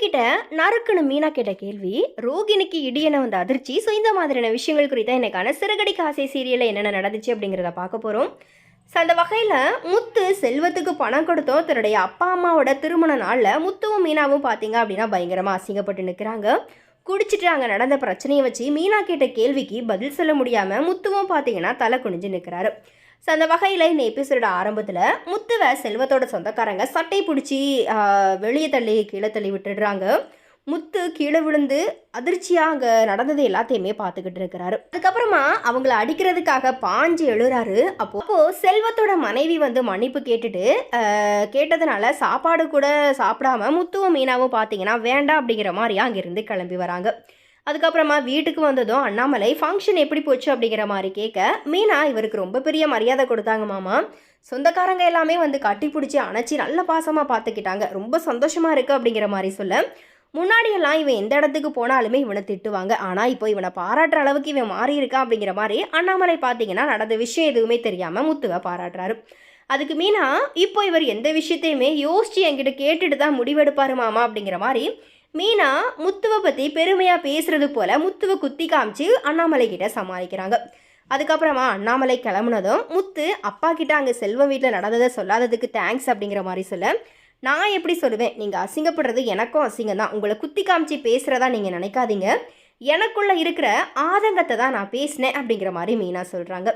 கிட்ட நறுக்குன்னு மீனா கேட்ட கேள்வி ரோகிணிக்கு இடியன வந்த அதிர்ச்சி ஸோ இந்த மாதிரியான விஷயங்கள் குறித்த எனக்கான சிறகடிக்க காசை சீரியலில் என்னென்ன நடந்துச்சு அப்படிங்கிறத பார்க்க போகிறோம் ஸோ அந்த வகையில் முத்து செல்வத்துக்கு பணம் கொடுத்தோம். தன்னுடைய அப்பா அம்மாவோட திருமண நாளில் முத்துவும் மீனாவும் பார்த்தீங்க அப்படின்னா பயங்கரமாக அசிங்கப்பட்டு நிற்கிறாங்க குடிச்சிட்டு அங்கே நடந்த பிரச்சனையை வச்சு மீனா கேட்ட கேள்விக்கு பதில் சொல்ல முடியாமல் முத்துவும் பார்த்தீங்கன்னா தலை குனிஞ்சு நிற்கிறாரு ஸோ அந்த வகையில் இந்த எபிசோட ஆரம்பத்தில் முத்துவை செல்வத்தோட சொந்தக்காரங்க சட்டை பிடிச்சி வெளியே தள்ளி கீழே தள்ளி விட்டுடுறாங்க. முத்து கீழே விழுந்து அதிர்ச்சியாக அங்கே நடந்தது எல்லாத்தையுமே பார்த்துக்கிட்டு இருக்கிறாரு. அதுக்கப்புறமா அவங்கள அடிக்கிறதுக்காக பாஞ்சு எழுறாரு. அப்போ அப்போ செல்வத்தோட மனைவி வந்து மன்னிப்பு கேட்டுட்டு கேட்டதுனால சாப்பாடு கூட சாப்பிடாம முத்துவும் மீனாவும் பார்த்தீங்கன்னா வேண்டாம் அப்படிங்கிற மாதிரி அங்கேருந்து கிளம்பி வராங்க. அதுக்கப்புறமா வீட்டுக்கு வந்ததும் அண்ணாமலை ஃபங்க்ஷன் எப்படி போச்சு? அப்படிங்கிற மாதிரி கேட்க மீனா இவருக்கு ரொம்ப பெரிய மரியாதை கொடுத்தாங்க மாமா. சொந்தக்காரங்க எல்லாமே வந்து கட்டி பிடிச்சி அணைச்சி நல்ல பாசமாக பார்த்துக்கிட்டாங்க ரொம்ப சந்தோஷமாக இருக்குது அப்படிங்கிற மாதிரி சொல்ல முன்னாடியெல்லாம் இவன் எந்த இடத்துக்கு போனாலுமே இவனை திட்டுவாங்க. ஆனால் இப்போ இவனை பாராட்டுற அளவுக்கு இவன் மாறி இருக்கான் அப்படிங்கிற மாதிரி அண்ணாமலை பார்த்தீங்கன்னா நடந்த விஷயம் எதுவுமே தெரியாமல் முத்துவை பாராட்டுறாரு. அதுக்கு மீனா இப்போ இவர் எந்த விஷயத்தையுமே யோசித்து என்கிட்ட கேட்டுட்டு தான் முடிவெடுப்பாரு மாமா அப்படிங்கிற மாதிரி மீனா முத்துவை பற்றி பெருமையாக பேசுகிறது போல் முத்துவை குத்தி காமிச்சு அண்ணாமலை கிட்ட சமாளிக்கிறாங்க. அதுக்கப்புறமா அண்ணாமலை கிளம்புனதும் முத்து அப்பா கிட்ட அங்கே செல்வம் வீட்டில் நடந்ததை சொல்லாததுக்கு தேங்க்ஸ் அப்படிங்கிற மாதிரி சொல்ல நான் எப்படி சொல்லுவேன்? நீங்கள் அசிங்கப்படுறது எனக்கும் அசிங்கம் தான். உங்களை குத்தி காமிச்சு பேசுகிறதா நீங்கள் நினைக்காதீங்க. எனக்குள்ளே இருக்கிற ஆதங்கத்தை தான் நான் பேசினேன் அப்படிங்கிற மாதிரி மீனா சொல்கிறாங்க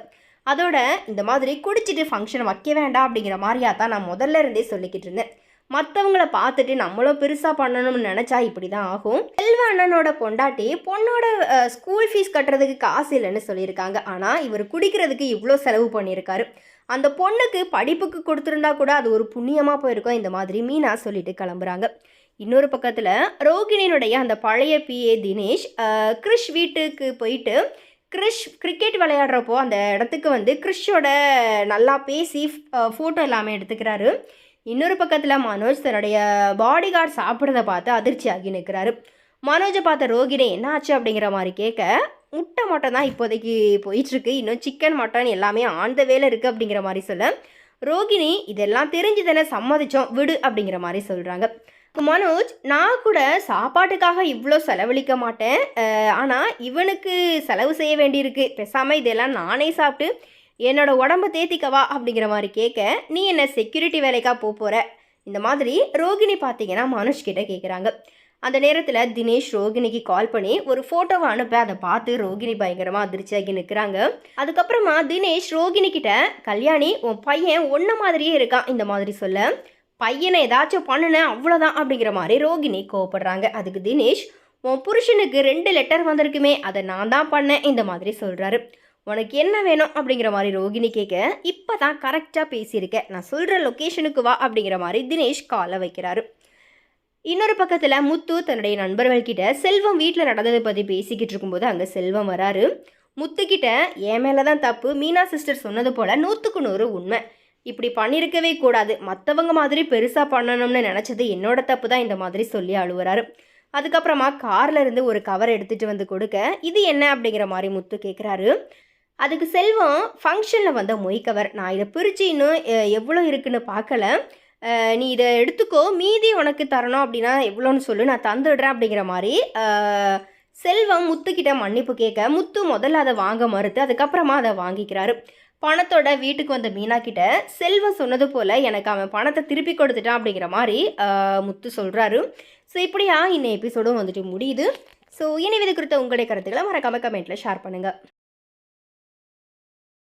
அதோட இந்த மாதிரி குடிச்சிட்டு ஃபங்க்ஷன் வைக்க வேண்டாம் அப்படிங்கிற மாதிரியா தான் நான் முதல்ல இருந்தே சொல்லிக்கிட்டு இருந்தேன். மற்றவங்கள பார்த்துட்டு நம்மளும் பெருசாக பண்ணணும்னு நினச்சா இப்படி தான் ஆகும். செல்வ அண்ணனோட பொண்டாட்டி பொண்ணோட ஸ்கூல் ஃபீஸ் கட்டுறதுக்கு காசு இல்லைன்னு சொல்லியிருக்காங்க. ஆனால் இவர் குடிக்கிறதுக்கு இவ்வளோ செலவு பண்ணியிருக்காரு. அந்த பொண்ணுக்கு படிப்புக்கு கொடுத்துருந்தா கூட அது ஒரு புண்ணியமாக போயிருக்கும். இந்த மாதிரி மீனா சொல்லிட்டு கிளம்புறாங்க. இன்னொரு பக்கத்தில் ரோகிணியினுடைய அந்த பழைய பிஏ தினேஷ் கிறிஷ் வீட்டுக்கு போயிட்டு கிறிஷ் கிரிக்கெட் விளையாடுறப்போ அந்த இடத்துக்கு வந்து கிறிஷோட நல்லா பேசி ஃபோட்டோ எல்லாமே எடுத்துக்கிறாரு. இன்னொரு பக்கத்தில் மனோஜ் தன்னுடைய பாடி கார்டு சாப்பிட்றத பார்த்து அதிர்ச்சியாகி நிற்கிறாரு. மனோஜை பார்த்த ரோகிணி என்ன ஆச்சு? அப்படிங்கிற மாதிரி கேட்க முட்டை மட்டும் தான் இப்போதைக்கு போயிட்டுருக்கு. இன்னும் சிக்கன் மட்டன் எல்லாமே ஆந்த வேலை இருக்குது அப்படிங்கிற மாதிரி சொல்ல ரோகிணி இதெல்லாம் தெரிஞ்சு தானே சம்மதிச்சோம். விடு அப்படிங்கிற மாதிரி சொல்கிறாங்க மனோஜ் நான் கூட சாப்பாட்டுக்காக இவ்வளோ செலவழிக்க மாட்டேன். ஆனால் இவனுக்கு செலவு செய்ய வேண்டியிருக்கு. பேசாமல் இதெல்லாம் நானே சாப்பிட்டு என்னோட உடம்ப தேத்திக்கவா அப்படிங்கிற மாதிரி கேட்க நீ என்ன செக்யூரிட்டி வேலைக்கா போக போகிற இந்த மாதிரி ரோகிணி பார்த்தீங்கன்னா மனுஷ் கிட்ட கேட்குறாங்க அந்த நேரத்தில் தினேஷ் ரோகிணிக்கு கால் பண்ணி ஒரு ஃபோட்டோவை அனுப்ப. அதை பார்த்து ரோகிணி பயங்கரமாக அதிர்ச்சியாகி நிற்கிறாங்க அதுக்கப்புறமா தினேஷ் ரோகிணி கிட்ட கல்யாணி உன் பையன் ஒன்றை மாதிரியே இருக்கான். இந்த மாதிரி சொல்ல பையனை ஏதாச்சும் பண்ணுனேன் அவ்வளோதான் அப்படிங்கிற மாதிரி ரோகிணி கோவப்படுறாங்க. அதுக்கு தினேஷ் உன் புருஷனுக்கு ரெண்டு லெட்டர் வந்திருக்குமே அதை நான் தான் பண்ணேன். இந்த மாதிரி சொல்கிறாரு உனக்கு என்ன வேணும் அப்படிங்கிற மாதிரி ரோகிணி கேட்க இப்போ தான் கரெக்டாக பேசியிருக்கேன் நான் சொல்கிற லொக்கேஷனுக்கு வா அப்படிங்கிற மாதிரி தினேஷ் காலை வைக்கிறாரு. இன்னொரு பக்கத்தில் முத்து தன்னுடைய நண்பர்கள்கிட்ட செல்வம் வீட்டில் நடந்ததை பற்றி பேசிக்கிட்டு இருக்கும்போது அங்கே செல்வம் வராரு. முத்துக்கிட்ட என் மேலே தான் தப்பு. மீனா சிஸ்டர் சொன்னது போல் நூற்றுக்கு நூறு உண்மை. இப்படி பண்ணியிருக்கவே கூடாது. மற்றவங்க மாதிரி பெருசாக பண்ணணும்னு நினச்சது என்னோட தப்பு தான் இந்த மாதிரி சொல்லி அழுவுறாரு. அதுக்கப்புறமா கார்ல இருந்து ஒரு கவர் எடுத்துகிட்டு வந்து கொடுக்க இது என்ன? அப்படிங்கிற மாதிரி முத்து கேட்குறாரு அதுக்கு செல்வம் ஃபங்க்ஷனில் வந்த மொய் கவர் நான் இதை பிரித்து இன்னும் எவ்வளோ இருக்குன்னு பார்க்கல. நீ இதை எடுத்துக்கோ. மீதி உனக்கு தரணும் அப்படின்னா எவ்வளோன்னு சொல்லு. நான் தந்துடுறேன் அப்படிங்கிற மாதிரி செல்வம் முத்துக்கிட்ட மன்னிப்பு கேட்க முத்து முதல்ல அதை வாங்க மறுத்து அதுக்கப்புறமா அதை வாங்கிக்கிறாரு. பணத்தோட வீட்டுக்கு வந்த மீனா கிட்ட செல்வம் சொன்னது போல் எனக்கு அவன் பணத்தை திருப்பி கொடுத்துட்டான் அப்படிங்கிற மாதிரி முத்து சொல்கிறாரு ஸோ இப்படியா இன்னும் எபிசோடும் வந்துட்டு முடியுது. ஸோ இனி விதை குறித்த உங்களுடைய கருத்துக்களை மறக்காம கமெண்ட்டில் ஷேர் பண்ணுங்கள்